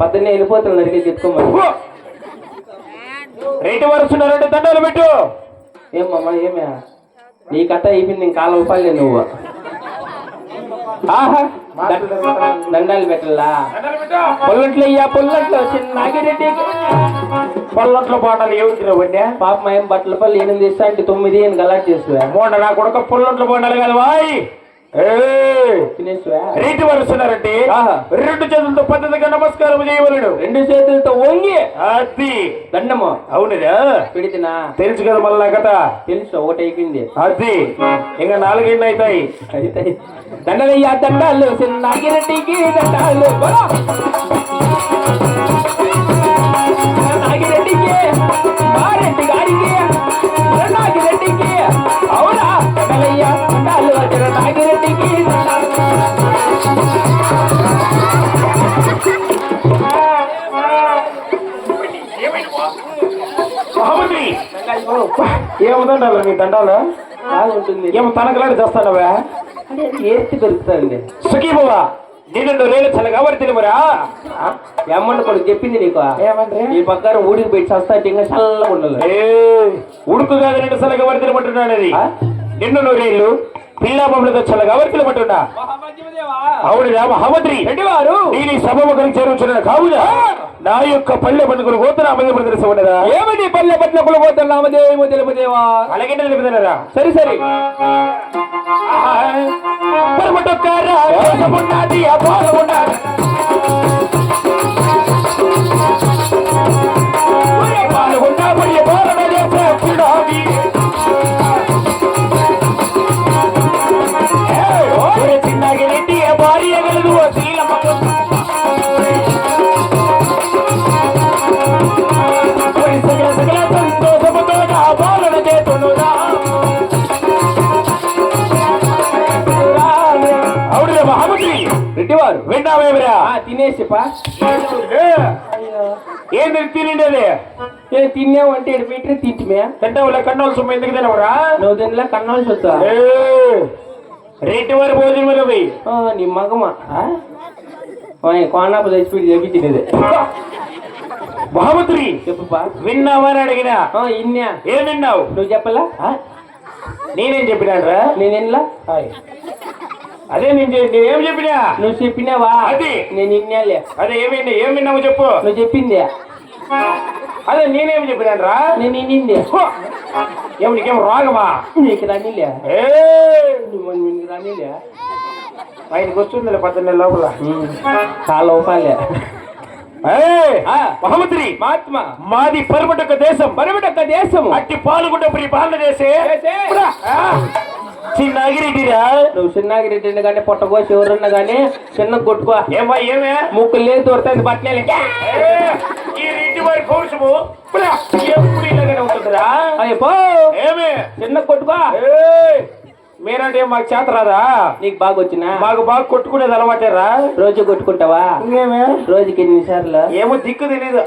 పద్దెనే వెళ్ళిపోతాను నరికి చెప్పుకోమని రేటు వరుస్తున్నారంటే దండాలు పెట్టు. ఏమమ్మా ఏమే? నీ కథ అయిపోయింది ఇంకా కాలం రూపాయలు నువ్వు. ఆహా దండ- దండాలు పెట్టలా? పొల్లట్లు అయ్యా పొల్లట్లు. నాగిరెడ్డి. పొల్లట్లో బాటలు వన్య పాప ఏం బట్టల పళ్ళు ఎనిమిది ఇస్తా అంటే తొమ్మిది అని గలాట్ చేస్తువా మోండ నా కొడుక పొల్లట్లో బాటలు కదా వాయ్ రేటు వరుస్తున్నారంటే. రెండు చేతులతో పద్ధతిగా నమస్కారం చేయవలను. రెండు చేతులతో వంగి. అది. దండము. అవునురా. పెడితేనా? తెలుసు కదా మళ్ళా కథ. తెలుసు ఒకటి అయిపోయింది. అది. ఇంకా నాలుగెన్ని అవుతాయి అయితే దండలయ్యా దండాలు చిన్న నాగిరెడ్డికి దండాలు. ఏముందండాలి మీ దండాలు? బాగుంటుంది. ఏమో తనకలాడి చేస్తాడవా అంటే ఏర్తి దొరుకుతుంది సుఖీబువా నిన్ను రేలు చల్లగా వరి తెలిమరా ఎమ్మంట కొడుకు చెప్పింది నీకు? ఏమంటే ఈ పక్కన ఊడికి పోయి చస్తా ఇంకా చల్లగా ఉండాలి ఉడుకు కాదు రెండు చల్లగా తెలిమంటున్నాడు అది? నిన్ను నూరేళ్ళు పిల్లా బొమ్మలతో చల్లగా వరి తెలిమంటున్నా అవునురా మహమ్మద్రి వారు నేను సభముఖం చేరుచున్నాను కావున నా యొక్క పల్లె పండుగలు పోతున్న అమలు ప్రదర్శన ఉండదా ఏమిటి పల్లె పట్ల పోతాను నామదేమో తెలుపుదేవా అలాగే తెలుపుతున్నారా సరే సరే. పరమటొక్కారా దేశమున్నది అపోలమున్నది రెడ్డివారు విన్నావేమిరా ఆ తినేసి పా ఏంది తినిండేది? ఏ తిన్నావు అంటే ఇటు మీటర్ తింటిమే. తింటావులే కన్నాలు సొమ్ము ఎందుకు తినవురా? నువ్వు తినలే కన్నాల్సి వస్తా రేటు వారి భోజనం ఆ, నీ మగమా? కోనాపు తెచ్చిపెట్టి చెప్పి తినేది. మహామంత్రి చెప్పుపా. విన్నావా అని అడిగినా? ఆ, ఇన్యా ఏం విన్నావు? నువ్వు చెప్పలా? నేనేం చెప్పినాడ్రా నేను ఇన్లా అదే నేను నేనేం చెప్పినా? నువ్వు చెప్పినావా? అది. నేను ఇన్యాలే అదే ఏమైంది? ఏం విన్నావు చెప్పు. నువ్వు చెప్పింది. అదే నేనేం చెప్పినాడ్రా నేను ఇన్నింది ఏం నీకేం రాగమా? నీకు రానిలే. ఏ! నీకు రానిలే. ఆయనకి వస్తుందిలే పద్దెనిమిది లోపల. చాలా! ఆ. మహామంత్రి మహాత్మ. మాది పరమటొక్క దేశం. పరమటొక్క దేశము. అట్టి పాల్గొండ ప్రి. పాలన చేసే. చిన్నగిరెడ్డిరా? నువ్వు చిన్నగిరెడ్డిని కానీ పొట్టకోసి ఎవరున్నా కానీ చిన్న కొట్టుకో. ఏమా ఏమే? ముక్కులు లేదు దొరుకుతుంది బట్టలే ఏ, ఈ రెడ్డి వారి పౌరుషము పురా. ఎప్పుడు ఇలాగనే ఉంటుందిరా? అయ్యో ఏమే? చిన్న కొట్టుకో! మీరంటే మాకు చేత రాదా? నీకు బాగా వచ్చినా? మాకు బాగా కొట్టుకునేది అలవాటేరా రోజు కొట్టుకుంటావా? ఇంకేమే? రోజుకి ఎన్నిసార్లు ఏమో దిక్కు తెలియదు!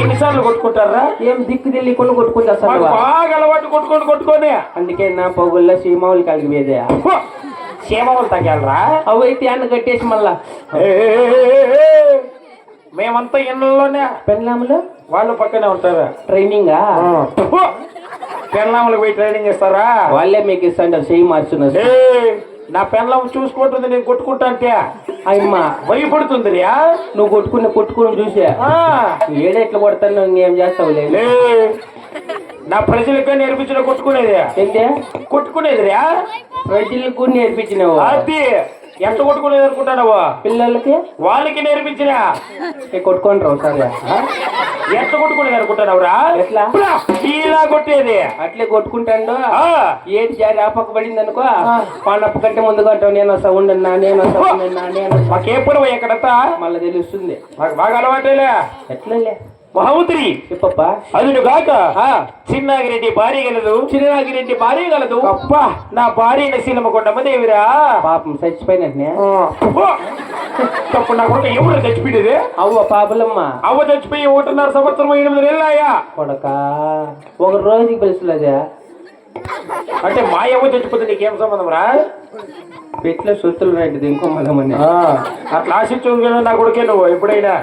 ఎన్నిసార్లు కొట్టుకుంటారా? ఏం దిక్కు తెలియకుండా కొట్టుకుంటా మాకు సార్ బాగా అలవాటు కొట్టుకొని కొట్టుకొని అందుకే నా పొగుల్లో సీమావులు కలిగిపోయేదే! క్షేమములు తగ్గాలరా? అవి అయితే అన్న కట్టేసి మళ్ళా. మేమంతా ఇళ్ళలోనే పెళ్ళాములు వాళ్ళు పక్కనే ఉంటారా. ట్రైనింగా? పెళ్ళాములకు పోయి ట్రైనింగ్ ఇస్తారా వాళ్ళే మీకు ఇస్తాంటారు చెయ్యి మార్చున్నారు! నా పెళ్ళం చూసుకుంటుంది నేను కొట్టుకుంటా అంటే? అయ్యమ్మ. భయపడుతుంది రియా నువ్వు కొట్టుకుని కొట్టుకుని చూసా. ఏడెట్లా కొడతాను ఇంకేం చేస్తావు లేదు నా ప్రజలకు నేర్పించిన కొట్టుకునేది. ఏంటే? కొట్టుకునేది రియా ప్రజలకు నేర్పించినావు? అది. ఎంత కొట్టుకునేది అనుకుంటానవా పిల్లలకి? వాళ్ళకి నేర్పించిన. ఏ కొట్టుకుంటారు ఒకసారి. ఎంత కొట్టుకునేది అనుకుంటానవరా ఎట్లా? ఇలా కొట్టేది. అట్లే కొట్టుకుంటాడు? ఏటి జారి ఆ పక్క పడింది అనుకో పానప్ప కంటే ముందుగా అంటావు నేను వస్తా ఉండన్నా నేను వస్తా ఉండన్నా నేను మాకెప్పుడు ఎక్కడతా మళ్ళీ తెలుస్తుంది. మాకు బాగా అలవాటేలే. ఎట్లలే. చెప్పప్పా అదును గాక చిన్నాగిరెడ్డి భార్య గలదు చిన్నగిరెడ్డి భార్య కలదు అప్ప నా భార్య నశీలమ్మ కొండమ్మదేవిరా పాపం చచ్చిపోయినట్నే తప్పు నా కొడుకు ఎవరు చచ్చిపోయేది అవ్వ పాపలమ్మ. అవ్వ చచ్చిపోయి ఒకటిన్నర సంవత్సరం ఎనిమిది నెలలాయా కొడక ఒక రోజుకి పిలుస్తులేదే. అంటే మా అవ్వ చచ్చిపోతే నీకేం సంబంధం రా? పెట్లో సొత్తులు రైట్ ఇంకో మనమని ఆ, అట్లా ఆశించు నా కొడుకే నువ్వు ఎప్పుడైనా.